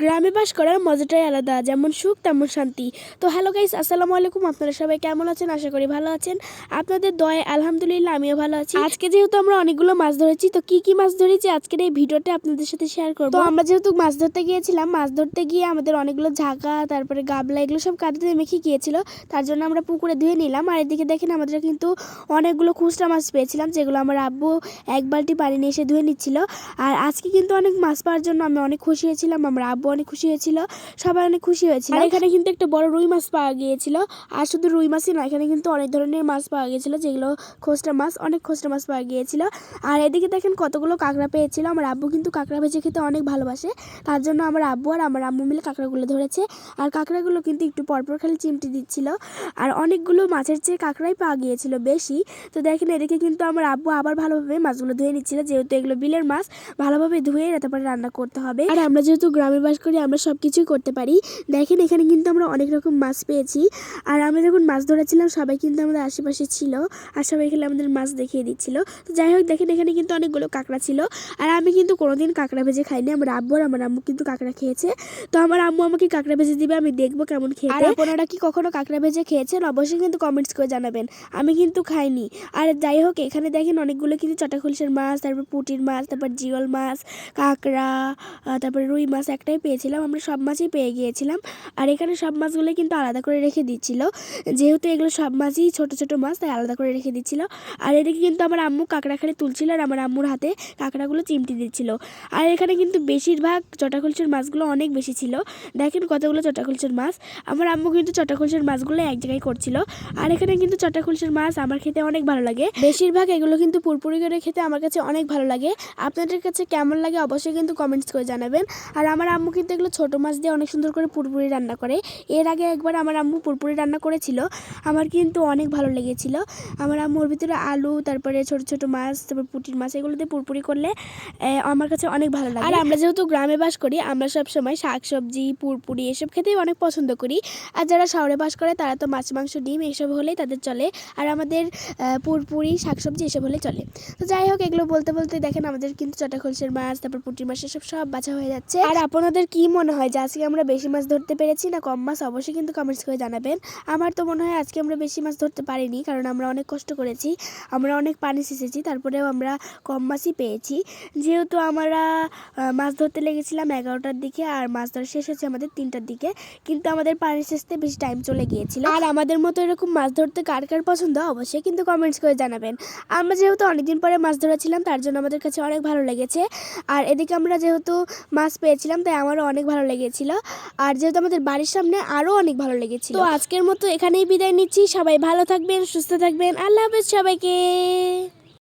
গ্রামে বাস করার মজাটাই আলাদা, যেমন সুখ তেমন শান্তি। তো হ্যালো গাইস আসসালামু আলাইকুম, আপনারা সবাই কেমন আছেন? আশা করি ভালো আছেন। আপনাদের দয়ে আলহামদুলিল্লাহ, আমিও ভালো আছি। আজকে যেহেতু আমরা অনেকগুলো মাছ ধরেছি, তো কি কি মাছ ধরেছি আজকের এই ভিডিওটা আপনাদের সাথে শেয়ার করব। তো আমরা যেহেতু মাছ ধরতে গিয়েছিলাম, মাছ ধরতে গিয়ে আমাদের অনেকগুলো ঝাঁকা, তারপরে গাবলা, এগুলো সব কাঁদতে মেখে গিয়েছিল, তার জন্য আমরা পুকুরে ধুয়ে নিলাম। আর এদিকে দেখেন আমাদের কিন্তু অনেকগুলো খুচরা মাছ পেয়েছিলাম, যেগুলো আমার আব্বু এক বালতি পানি নিয়ে এসে ধুয়ে নিচ্ছিল। আর আজকে কিন্তু অনেক মাছ পাওয়ার জন্য আমি অনেক খুশি হয়েছিলাম, আমার আব্বু অনেক খুশি হয়েছিল সবাই অনেক খুশি হয়েছিল। আর এখানে কিন্তু একটা বড় রুই মাছ পাওয়া গিয়েছিল। আর শুধু রুই মাছই না এখানে কিন্তু অনেক ধরনের মাছ পাওয়া গিয়েছিল যেগুলো খোসটা মাছ অনেক খোসটা মাছ পাওয়া গিয়েছিল। আর এদিকে দেখেন কতগুলো কাঁকড়া পেয়েছিল। আমার আব্বু কিন্তু কাঁকড়া ভেজে খেতে অনেক ভালোবাসে। তার জন্য আমার আব্বু আর আমার আম্মু মিলে কাঁকড়াগুলো ধরেছে। আর কাঁকড়াগুলো কিন্তু একটু পরপর খালি চিমটি দিচ্ছিল। আর অনেকগুলো মাছের চেয়ে কাঁকড়াই পাওয়া গিয়েছিল বেশি। তো দেখেন এদিকে কিন্তু আমার আব্বু আবার ভালোভাবে মাছগুলো ধুয়ে নিচ্ছিল। যেহেতু এগুলো বিলের মাছ ভালোভাবে ধুয়ে তারপরে রান্না করতে হবে। আর আমরা যেহেতু গ্রামে বাস করি, আমরা সব কিছুই করতে পারি। দেখেন, এখানে কিন্তু আমরা অনেক রকম মাছ পেয়েছি। আর আমরা যখন মাছ ধরেছিলাম, সবাই কিন্তু আমাদের আশেপাশে ছিল আর সবাই এখানে আমাদের মাছ দেখিয়ে দিচ্ছিল। তো যাই হোক, দেখেন, এখানে কিন্তু অনেকগুলো কাঁকড়া ছিল। আর আমি কিন্তু কোনোদিন কাঁকড়া ভেজে খাইনি। আমার আব্বু আর আমার আম্মু কিন্তু কাঁকড়া খেয়েছে। তো আমার আম্মু আমাকে কাঁকড়া ভেজে দিবে, আমি দেখব কেমন খেয়ে আর আপনারা কি কখনো কাঁকড়া ভেজে খেয়েছেন? অবশ্যই কিন্তু কমেন্টস করে জানাবেন। আমি কিন্তু খাইনি। আর যাই হোক, এখানে দেখেন, অনেকগুলো কিন্তু চটা খোলসের মাছ, তারপর পুটির মাছ, তারপর জিওল মাছ, কাঁকড়া তারপর রুই মাছ, একটাই পেয়েছিলাম, আমরা সব মাছই পেয়ে গিয়েছিলাম। আর এখানে সব মাছগুলো কিন্তু আলাদা করে রেখে দিচ্ছিল। যেহেতু এগুলো সব মাছই ছোট ছোট মাছ, তাই আলাদা করে রেখে দিচ্ছিল। আর এদিকে কিন্তু আমার আম্মু কাঁকড়া খালি তুলছিল আর আমার আম্মুর হাতে কাঁকড়াগুলো চিমটি দিচ্ছিল। আর এখানে কিন্তু বেশিরভাগ চটাখলসের মাছগুলো অনেক বেশি ছিল। দেখেন কতগুলো চটাখলসের মাছ। আমার আম্মু কিন্তু চটাখলসের মাছগুলো এক জায়গায় করছিল। আর এখানে কিন্তু চটাখলসের মাছ আমার খেতে অনেক ভালো লাগে। বেশিরভাগ এগুলো কিন্তু পুরপুরি করে খেতে আমার কাছে অনেক ভালো লাগে। আপনাদের কাছে কেমন লাগে অবশ্যই কিন্তু কমেন্টস করে জানাবেন। আর আমার আম্মু কিন্তু এগুলো ছোটো মাছ দিয়ে অনেক সুন্দর করে পুরপুরি রান্না করে। এর আগে একবার আমার আম্মু পুরপুরি রান্না করেছিল। আমার কিন্তু অনেক ভালো লেগেছিল। আমার আম্মুর ভিতরে আলু তারপরে ছোট ছোট মাছ তারপর পুটির মাছ এগুলোতে পুরপুরি করলে আমার কাছে অনেক ভালো লাগে। আর আমরা যেহেতু গ্রামে বাস করি আমরা সব সময় শাক সবজি পুরপুরি এসব খেতেই অনেক পছন্দ করি। আর যারা শহরে বাস করে তারা তো মাছ মাংস ডিম এসব হলেই তাদের চলে। আর আমাদের পুরপুরি শাকসবজি এসব হলে চলে। তো যাই হোক এগুলো বলতে বলতে দেখেন আমাদের কিন্তু চটা খোলসের মাছ তারপর পুঁটির মাছ এসব সব বাছা হয়ে যাচ্ছে। আর আপনাদের কি মনে হয় যে আজকে আমরা বেশি মাছ ধরতে পেরেছি না কম মাছ? অবশ্যই কিন্তু কমেন্টস করে জানাবেন। আমার তো মনে হয় আজকে আমরা বেশি মাছ ধরতে পারিনি, কারণ আমরা অনেক কষ্ট করেছি, আমরা অনেক পানি সেচেছি তারপরেও আমরা কম মাছই পেয়েছি। যেহেতু আমরা মাছ ধরতে লেগেছিলাম এগারোটার দিকে আর মাছ ধরা শেষ হচ্ছে আমাদের তিনটার দিকে, কিন্তু আমাদের পানি সেচতে বেশি টাইম চলে গিয়েছিল। আর আমাদের মতো এরকম মাছ ধরতে কার কার পছন্দ? অবশ্যই কিন্তু কমেন্টস করে জানাবেন। আমরা যেহেতু অনেকদিন পরে মাছ ধরেছিলাম, তার জন্য আমাদের কাছে অনেক ভালো লেগেছে। আর এদিকে আমরা যেহেতু মাছ পেয়েছিলাম, তাই আমারও অনেক ভালো লেগেছিল। আর যেহেতু আমাদের বাড়ির সামনে আরও অনেক ভালো লেগেছিল। তো আজকের মতো এখানেই বিদায় নিচ্ছি। সবাই ভালো থাকবেন, সুস্থ থাকবেন। আল্লাহ হাফেজ সবাইকে।